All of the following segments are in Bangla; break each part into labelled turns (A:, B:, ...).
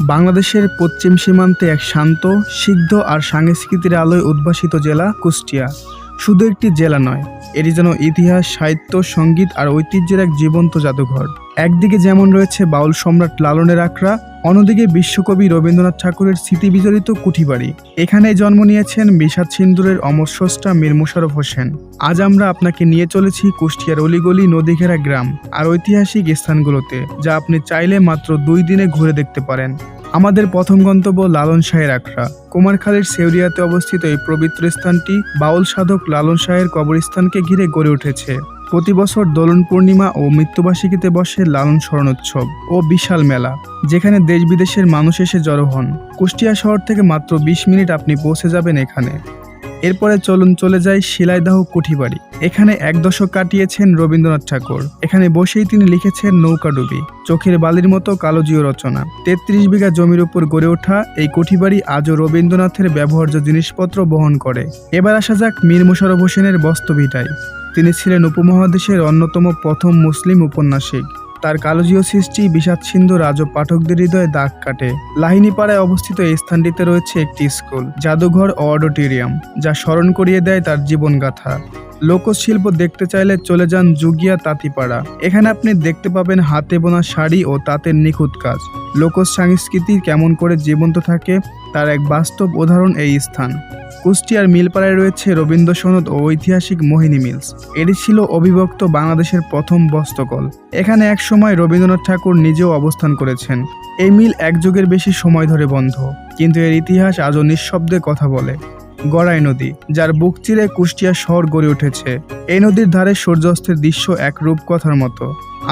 A: বাংলাদেশের পশ্চিম সীমান্তে এক শান্ত সিদ্ধ আর সাংস্কৃতির আলোয় উদ্ভাসিত জেলা কুষ্টিয়া। শুধু একটি জেলা নয়, এটি যেন ইতিহাস, সাহিত্য, সংগীত আর ঐতিহ্যের এক জীবন্ত জাদুঘর। একদিকে যেমন রয়েছে বাউল সম্রাট লালনের আখড়া, অন্যদিকে বিশ্বকবি রবীন্দ্রনাথ ঠাকুরের স্মৃতি বিজড়িত কুঠিবাড়ি। এখানেই জন্ম নিয়েছেন বিষাদ সিন্দুরের অমর স্রষ্টা মীর মুশারফ হোসেন। আজ আমরা আপনাকে নিয়ে চলেছি কুষ্টিয়ার অলিগলি নদীঘেরা গ্রাম আর ঐতিহাসিক স্থানগুলোতে, যা আপনি চাইলে মাত্র দুই দিনে ঘুরে দেখতে পারেন। আমাদের প্রথম গন্তব্য লালন শাহের আখড়া। কুমারখালীর সেউরিয়াতে অবস্থিত এই পবিত্র স্থানটি বাউল সাধক লালন শাহের কবরস্থানকে ঘিরে গড়ে উঠেছে। প্রতি বছর দোলন পূর্ণিমা ও মৃত্যুবার্ষিকীতে বসে লালন স্মরণোৎসব ও বিশাল মেলা, যেখানে দেশ বিদেশের মানুষ এসে জড়ো হন। কুষ্টিয়া শহর থেকে মাত্র বিশ মিনিট আপনি পৌঁছে যাবেন এখানে। এরপরে চলুন চলে যাই শিলাইদাহ কুঠিবাড়ি। এখানে এক দশক কাটিয়েছেন রবীন্দ্রনাথ ঠাকুর। এখানে বসেই তিনি লিখেছেন নৌকাডুবি চোখের বালির মতো কালোজীয় রচনা। তেত্রিশ বিঘা জমির উপর গড়ে ওঠা এই কুঠিবাড়ি আজও রবীন্দ্রনাথের ব্যবহার্য জিনিসপত্র বহন করে। এবার আসা যাক মীর মোশাররফ হোসেনের বস্তবিটায় তিনি ছিলেন উপমহাদেশের অন্যতম প্রথম মুসলিম উপন্যাসিক। তার কালোজীয় সৃষ্টি বিষাদ সিন্ধু রাজ পাঠকদের হৃদয়ে দাগ কাটে। লাহিনীপাড়ায় অবস্থিত এই স্থানটিতে রয়েছে একটি স্কুল, জাদুঘর ও অডিটোরিয়াম, যা স্মরণ করিয়ে দেয় তার জীবনগাথা। লোকশিল্প দেখতে চাইলে চলে যান জুগিয়া তাঁতিপাড়া। এখানে আপনি দেখতে পাবেন হাতে বোনা শাড়ি ও তাঁতের নিখুঁত কাজ। লোক সংস্কৃতি কেমন করে জীবন্ত থাকে, তার এক বাস্তব উদাহরণ এই স্থান। কুষ্টিয়ার মিলপাড়ায় রয়েছে রবীন্দ্র সনদ ও ঐতিহাসিক মোহিনী মিলস। এটি ছিল অবিভক্ত বাংলাদেশের প্রথম বস্ত্রকল। এখানে একসময় রবীন্দ্রনাথ ঠাকুর নিজেও অবস্থান করেছেন। এই মিল এক যুগের বেশি সময় ধরে বন্ধ, কিন্তু এর ইতিহাস আজও নিঃশব্দে কথা বলে। গড়াই নদী, যার বুক চিরে কুষ্টিয়া শহর গড়ে উঠেছে, এই নদীর ধারে সূর্যাস্তের দৃশ্য এক রূপকথার মতো।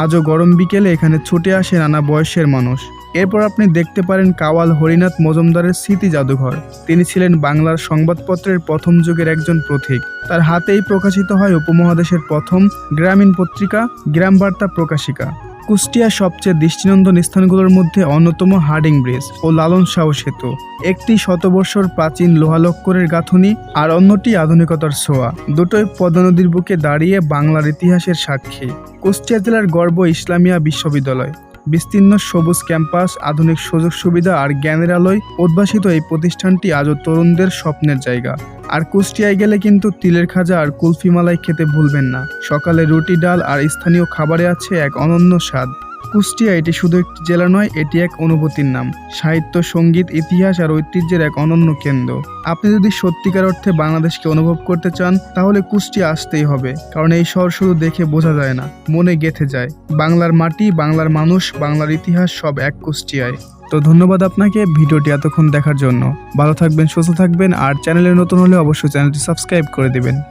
A: আজও গরম বিকেলে এখানে ছুটে আসে নানা বয়সের মানুষ। এরপর আপনি দেখতে পারেন কাওয়াল হরিনাথ মজুমদারের স্মৃতি জাদুঘর। তিনি ছিলেন বাংলার সংবাদপত্রের প্রথম যুগের একজন প্রতীক। তার হাতেই প্রকাশিত হয় উপমহাদেশের প্রথম গ্রামীণ পত্রিকা গ্রাম বার্তা প্রকাশিকা। কুষ্টিয়ার সবচেয়ে দৃষ্টিনন্দন স্থানগুলোর মধ্যে অন্যতম হার্ডিং ব্রিজ ও লালন শাহ সেতু। একটি শতবর্ষর প্রাচীন লোহালক্করের গাঁথনি আর অন্যটি আধুনিকতার ছোঁয়া। দুটোই পদ্মা নদীর বুকে দাঁড়িয়ে বাংলার ইতিহাসের সাক্ষী। কুষ্টিয়া জেলার গর্ব ইসলামিয়া বিশ্ববিদ্যালয়। বিস্তীর্ণ সবুজ ক্যাম্পাস, আধুনিক সুযোগ সুবিধা আর জ্ঞানের আলোয় উদ্ভাসিত এই প্রতিষ্ঠানটি আজও তরুণদের স্বপ্নের জায়গা। আর কুষ্টিয়ায় গেলে কিন্তু তিলের খাজা আর কুলফি মালাই খেতে ভুলবেন না। সকালে রুটি, ডাল আর স্থানীয় খাবারে আছে এক অনন্য স্বাদ। কুষ্টিয়া এটি শুধু একটি জেলা নয়, এটি এক অনুভূতির নাম। সাহিত্য, সংগীত, ইতিহাস আর ঐতিহ্যের এক অনন্য কেন্দ্র। আপনি যদি সত্যিকার অর্থে বাংলাদেশকে অনুভব করতে চান, তাহলে কুষ্টিয়া আসতেই হবে, কারণ এই শহর শুধু দেখে বোঝা যায় না, মনে গেথে যায়। বাংলার মাটি, বাংলার মানুষ, বাংলার ইতিহাস সব এক কুষ্টিয়ায়। তো ধন্যবাদ আপনাকে ভিডিওটি এতক্ষণ দেখার জন্য। ভালো থাকবেন, সুস্থ থাকবেন, আর চ্যানেলে নতুন হলে অবশ্যই চ্যানেলটি সাবস্ক্রাইব করে দেবেন।